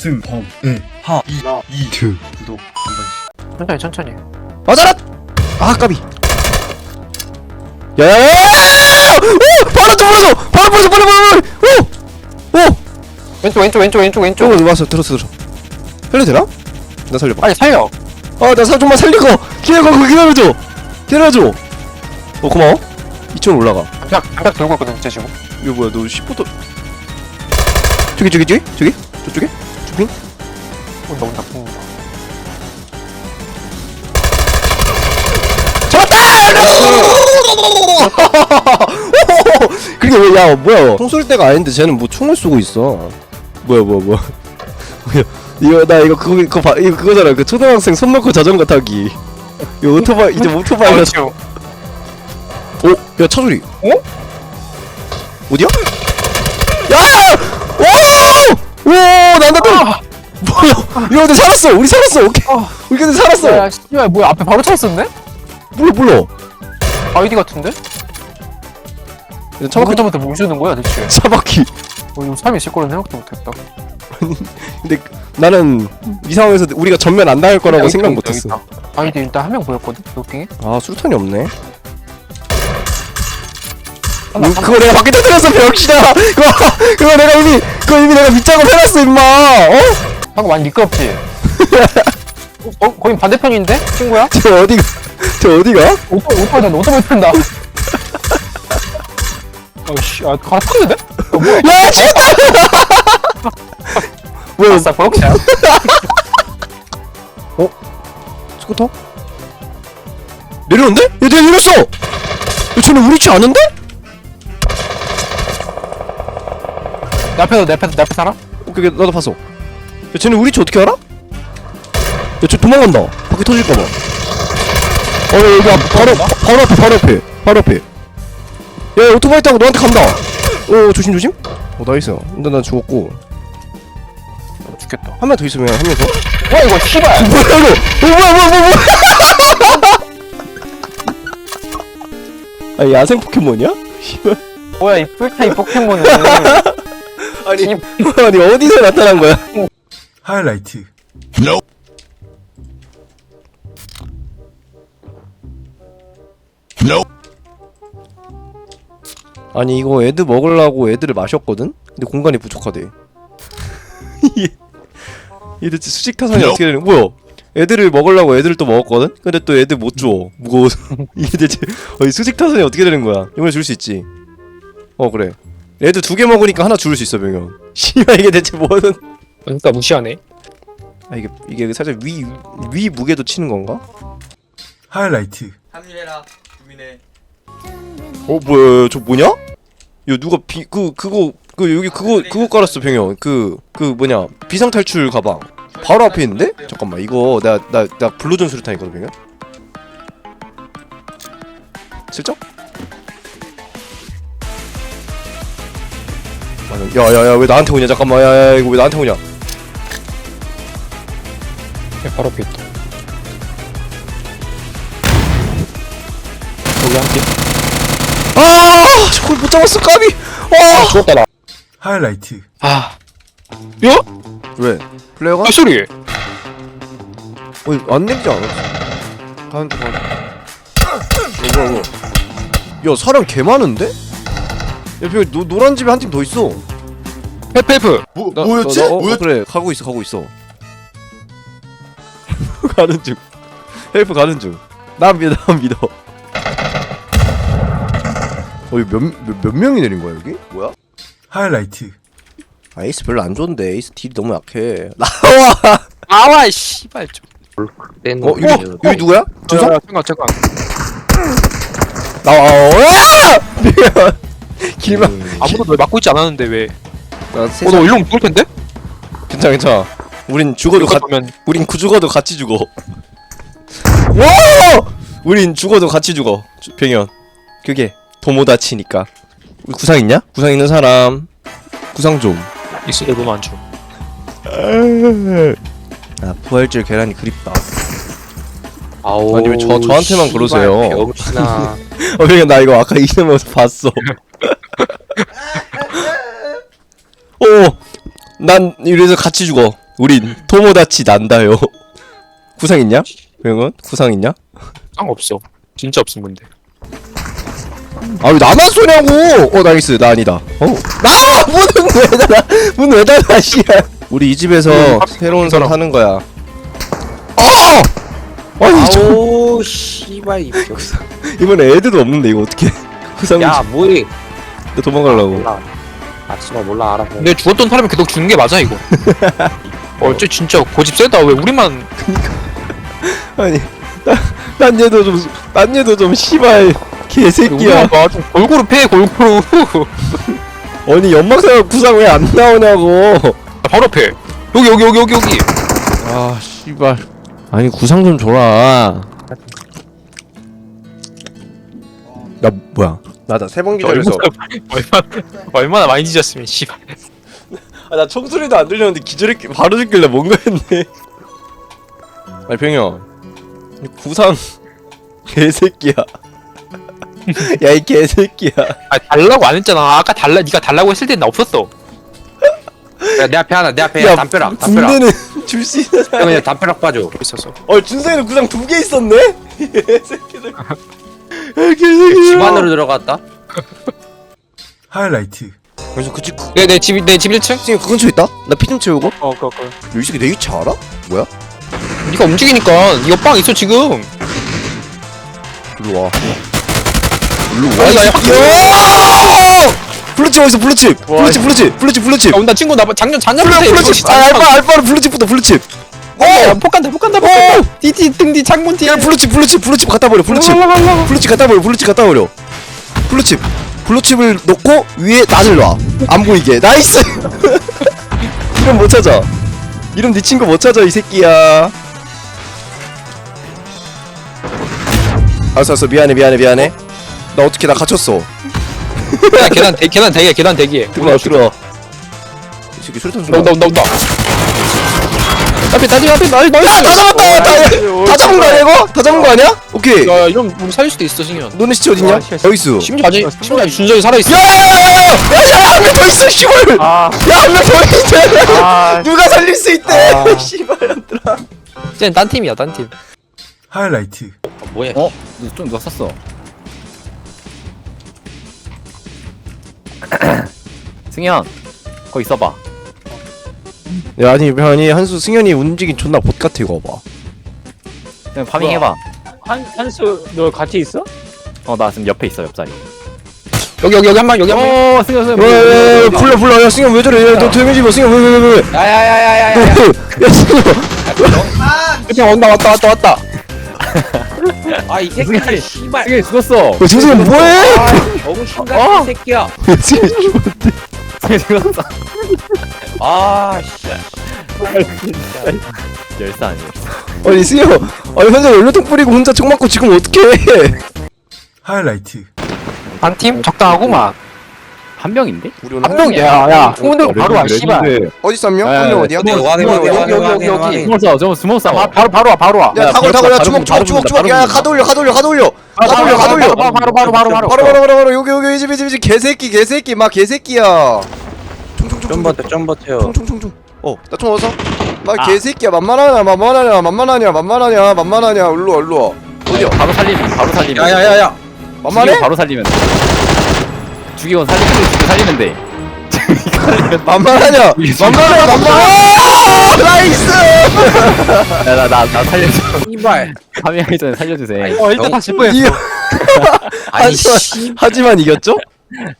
승, 범, 은, 하, 이, 나. 이, 드 구독 한 번씩. 천천히 천천히 맞아라! 아 까비 야야야야야야야! 오! 바로 좀 벌어서! 바로 벌어서 빨리 빨리 빨리! 오! 왼쪽 왼쪽 왼쪽 왼쪽 왼쪽 오! 오 왔어 들었어 들어 살려 되나? 나 살려봐 빨리 살려 아나 살 좀만 살리고 기다려 그거 기다려줘 기다려줘 어 고마워 이쪽으로 올라가 장작 장작 들고 있거든 진짜 지금 이거 뭐야 너 10부터 저기 저기 저기 저기 저쪽에 주핑 온다 온다 온다! 그게 왜야 뭐야 총 쏠 때가 아닌데 쟤는 뭐 총을 쏘고 있어. 뭐야 뭐야 뭐야. 이거 나 이거 그거 그거 봐 이거 그거잖아. 그 초등학생 손 놓고 자전거 타기. 이거 오토바이 이제 오토바이가 그렇죠 오! 야 차소리. 어? 어디야? 야! 오! 오! 난다 또! 뭐야? 이거 근데 살았어! 우리 살았어! 오케이! 어. 우리 근데 살았어! 야 씨발 뭐야 앞에 바로 차 있었네? 몰라 몰라 아이디 같은데? 차바퀴 그때부터 뭐 주는 거야 대체 차바퀴 어 이거 3이 있을 거는 생각도 못했다 근데 나는 이 상황에서 우리가 전면 안 당할 거라고 생각 못했어. 아이디 일단 한 명 보였거든 노킹에 아 술탄이 없네 하나, 음. 그거 내가 밖에 터뜨렸어 병신아 그거 그거 내가 이미 그거 이미 내가 밑작업 해놨어 임마 어? 방금 많이 미끄럽지? 어, 어, 거긴 반대편인데? 친구야? 저 어디가 저 어디가? 오토, 오토바이 탄다, 오토바이 탄다. 아이씨, 아, 갈아 탔는데? 어, 뭐야? 야 죽었다 뭐야 아싸, 버럭이야. 스쿠터? 내렸는데? 야 내가 내렸어! 야 쟤는 우리 치 아는데? 내 앞에서, 내 앞에서, 내 앞에 살아? 오케이 오케이, 나도 봤어. 야 쟤는 우리 치 어떻게 알아? 야쟤 도망간다. 바퀴 터질까봐. 어 야, 여기 앞, 바로 바, 바로 앞에 바로 앞에 바로 앞에. 야 야, 오토바이 타고 너한테 간다. 어 조심 조심. 어 나이스. 근데 난 죽었고. 어, 죽겠다. 한 명 더 있으면 한 명더. 와, 이거 씨발! 뭐야 이거? 어 뭐야 뭐야 뭐야 뭐야? 아 야생 포켓몬이야? 뭐야, 이 풀타입 포켓몬은. 아니 이- 아니 어디서 나타난 거야? 하이라이트. 아니 이거 애들 먹으려고 애들을 마셨거든? 근데 공간이 부족하대. 이게 이게 대체 수직 타산이 어떻게 되는 뭐야? 애들을 먹으려고 애들을 또 먹었거든? 근데 또 애들 못 줘. 무거워서. 이게 대체 어, 이 수직 타산이 어떻게 되는 거야? 이번에 줄 수 있지? 어 그래 애들 두 개 먹으니까 하나 줄수 있어 병현 씨발 이게 대체 뭐는 그러니까 무시하네. 아 이게 이게 살짝 위 위 무게도 치는 건가? 하이라이트. 합류해라 구민해 어 뭐야 저 뭐냐? 야 누가 비 그 그거 그 여기 그거 그거 깔았어 병현 그그 뭐냐 비상 탈출 가방 바로 앞에 있는데? 잠깐만 이거 내가 나나 불로전 수류탄 있거든 병현 슬쩍? 야야야 왜 나한테 오냐 잠깐만 야야 이거 왜 나한테 오냐 바로 앞에 있다. 여기 한 개. 아 저걸 못 잡았어 까비 아 죽었다, 나. 하이라이트. 아. 왜 플레이어가 이 소리! 어 안 내리지 않았어 가는데 가는데 어 뭐야 뭐야 야 사람 개 많은데? 옆에 노, 노란 집에 한 팀 더 있어 페프, 페프! 뭐 나- 뭐였지? 나- 나- 어, 뭐였? 어, 그래 가고 있어 가고 있어 가는 중 헬프 가는 중나 믿어 나 믿어 어이 몇, 몇, 몇 명이 내린 거야 여기? 뭐야? 하이라이트. 아 에이스 별로 안 좋은데 에이스 딜이 너무 약해 나와 아와, 이 씨발 좀. 어 유리 유리 누구야? 준성? 야, 잠깐, 잠깐. 나와 어, 야! 길만 아무도 널 막고 있지 않았는데 왜? 나 어, 세상 너 일로 죽을 텐데? 괜찮아 괜찮아. 우린 죽어도 가, 그러면 우린 구 죽어도 같이 죽어. 와! 우린 죽어도 같이 죽어. 주- 병현. 그게 도모다치니까. 우리 구상 있냐? 구상 있는 사람. 구상 있어도 너무 안 줘. 좀아 부활절 계란이 그립다 아우. 아니, 왜저- 저한테만 그러세요? 병신아. 어 병현 나 이거 아까 이름에서 봤어 오 난 이래서 같이 죽어 우린 토모다치 난다요. 구상 있냐? 병은 구상 있냐? 상 없어. 진짜 없음 근데. 아왜 나만 쏘냐고! 어 나이스 나 아니다. 어? 나 문은 왜 닫아? 문왜 닫아 씨야. 우리 이 집에서 새로운 선 하는 거야. 아! 아니 저 아우 씨발 이 이번에 애들도 없는데 이거 어떻게? 구상 야 뭐해 나 도망가려고. 몰라 아 씨발 몰라 알아서 근데 죽었던 사람이 계속 죽는 게 맞아 이거. 어째 진짜 고집 세다. 왜 우리만 아니 나- 난 얘도 좀난 얘도 좀 씨발 개새끼야. 우리만 봐 좀 골고루 패 골고루. 아니 연막사가 구상 왜 안 나오냐고. 바로 패. 여기 여기 여기 여기 여기. 아 씨발. 아니 구상 좀 줘라. 나 뭐야? 나다 세번 기다려서. 얼마나 얼마나 많이 뒤졌으면 씨발. 아, 나 총소리도 안 들렸는데 기절했 바로 죽길래 뭔가 했네. 아니 병현 구상 개새끼야. 야 이 개새끼야. 아 달라고 안 했잖아. 아까 달라 네가 달라고 했을 땐나 없었어. 야, 내 앞에 하나 내 앞에 야, 담벼락 담벼락 군대는 줄 수 있는 형 사람. 그냥 담벼락 빠져 있었어. 어 준성이는 구상 두 개 있었네. 개새끼들. 야 개새끼들. 집 안으로 들어갔다 하이라이트 그래서 그 집 그, 내 내 집 내 집 1층? 선생님 그 근처에 있다? 나 피 좀 채우고. 어 그거 그거. 이 새끼 내 위치 알아? 뭐야? 네가 움직이니까 빵 있어 지금. 일로 와. 일로 와. 이 약간- 새끼야! 블루칩 어딨어 블루칩. 와, 블루칩 블루칩 블루칩 블루칩. 야, 온다 친구 나 작년 작년부터 블루 블루칩. 아 알바 알바로 블루칩부터 블루칩. 어 폭간다 폭간다 폭간다. 뒤뒤 등뒤 창문 뒤에. 야 블루칩 블루칩 블루칩 갖다 버려 블루칩. 블루칩 갖다 버려 블루칩 갖다 버려. 블루칩. 블루칩을 넣고 위에 낫을 놔안 보이게. 나이스! 이름 못 찾아. 이름 네 친구 못 찾아 이 새끼야. 알았어 알았어. 미안해 미안해 미안해. 나 어떻게 나 갇혔어 야 계단 대 계단 대기 계단 대기해. 들어와 들어와 이 새끼 수류탄 좀 온다 온다 온다. 앞에 다시 앞에 나이 나이. 야, 다 잡았다! 다, 다 잡은 거 아니야, 이거? 다 잡은 거 아니야? 오케이. 야 이런 우리 살릴 수도 있어 승현. 너네 시체 어딨냐? 여기 있어. 심지어 아직 심지어 아직 준석이 살아 있어. 야야야야야야! 야, 야, 한명 더 있어, 씨발! 아, 야, 한명더 있대! 아. 누가 살릴 수 있대! 아. 씨발, 얘들아. 쟤는 딴 팀이야 딴 팀. 하이라이트 뭐야 어? 좀 누가 쐈어 승현 거기 있어봐 야, 아니, 아니, 한수 승현이 움직임 존나 봇 같아, 이거 봐. 그냥 파밍 해봐 한 한수 너 같이 있어? 어 나 지금 옆에 있어 옆자리 여기 여기 여기 한 방 여기 한 방. 어 승현 승현 야, 불러, 불러. 야, 승현 왜 저래? 야, 너 되면지 마, 승현, 왜, 왜, 왜, 왜. 야야야야야야 야, 승현. 그냥 온다 왔다 왔다 왔다. 아 이 새끼 승현이 씨발 승현이 죽었어 야, 승현 뭐해? 너무 심각한 새끼야 승현 죽었대. 승현이 죽었어 아 씨 열사 아니야 아니, 승현. 아니, 혼자 연료통 뿌리고 혼자 총 맞고 지금 어떡해. 하이라이트 한 팀 적당하구만. 한 명인데? 우리 오늘 한 명이야 야. 후문대로 바로 와 씨발. 어디 한 명? 야, 야, 한 명 야, 어디야? 와네 여기, 여기, 와네 여기, 와네 스몰 싸워 저거 스몰 싸워 아, 바로 바로 와 바로 와. 야, 야, 다골, 다골, 야, 주먹, 주먹, 바로 주먹, 주먹. 야, 야, 바로 올려, 가도 올려, 가도 올려. 바로 바로 바로 바로 바로. 바로 바로 바로 바로 여기 여기 이집 이집이집 개새끼 개새끼 막 개새끼야 좀 버텨 좀 버텨 총총총총 어 나 총 얻었어 막 개새끼야 만만하냐 만만하냐 만만하냐 만만하냐 만만하냐 일로 와 일로 와 어디야 바로 살리면 바로 살리면 야야야야 만만해? 바로 살리면 돼 죽이고 살리면 돼 죽이고 살리면 돼 만만하냐 만만해 만만해 나이스 야나나 살려줘 씨발 파밍하기 전에 살려주세요 어 일단 다시 뻔했어. 아니 하지만, 씨 하지만 이겼죠?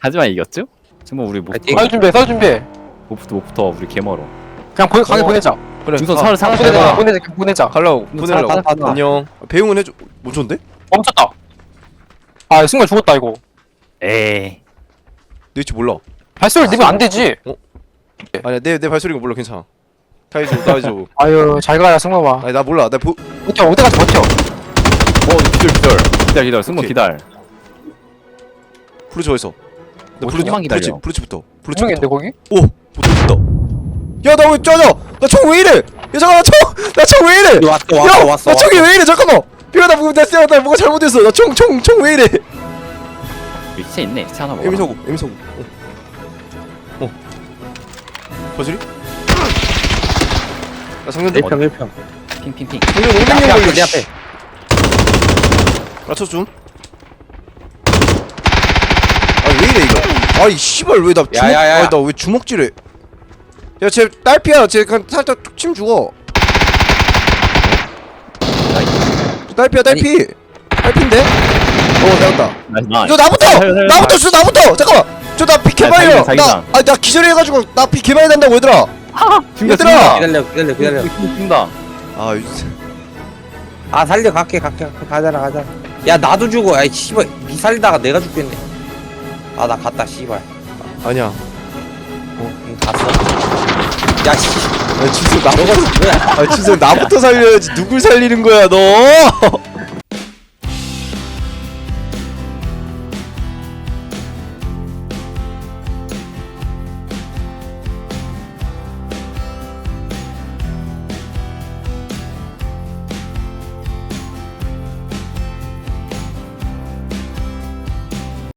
하지만 이겼죠? 정말 우리 못 파이팅. 살 준비해 살 준비해. 못부터 못부터 우리 개멀어 그냥 보내 강에 보내자. 그래 중선 차를 보내자 해봐 보내자 그냥 보내자. 갈라고 보내려고. 안녕 배웅은 해줘 뭐 좋은데? 멈췄다. 아 순간 죽었다 이거. 에이 내 위치 몰라 발소리 내면 안 되지. 아니야 내, 내 발소리가 몰라 괜찮아 다 해줘 다 해줘 아유 잘 가야 승관아. 아니 나 몰라 나 보, 버텨 어디까지 버텨. 어 기절 기절 기다려 기다려 승모 오케이. 기다려 블루치 어딨어? 나 어, 블루치 조금만 기다려. 블루치 블루치부터 분명인데 블루치부터 거기? 오! 못했다 야나 왜 짜져 나 총 왜 이래 야 잠깐만 총나 총 왜 이래 왔어 왔어 야! 왔어 나 총이 왜 이래 잠깐만 이거 나 뭐가 나, 나 뭐가 잘못했어 나 총 총 총 왜 이래 여기 시체 있네 시체 하나 먹어 에미 서고 에미 서고 어. 어 버즈리? 야 성년들 1평 1평 핑핑핑. 성년 내 500명 앞에 걸려 내 앞에 맞춰 좀. 아왜 이래 이거? 아이 씨발 왜나 주먹? 야야야. 아나왜 주먹질해? 야쟤 딸피야. 쟤 그냥 살짝 툭 치면 죽어. 딸피야 딸피. 딸피인데? 어 잡았다. 나이스 나이스. 저 나부터! 나부터 저 나부터! 잠깐만! 저 나! 자기장, 자기장. 나, 아, 나 기절해가지고 나피 개많이 난다고 얘들아! 얘들아! 기다려 기다려 기다려 죽는다. 아, 이- 아 살려 갈게 갈게 갈게 가자라 가자 야 나도 죽어 아이 씨발 니 살리다가 내가 죽겠네 아 나 갔다 씨발 아니야. 응 갔어 야씨 야, 진짜 나부터, 너가 왜 아, 진짜 나부터 살려야지. 누굴 살리는 거야, 너!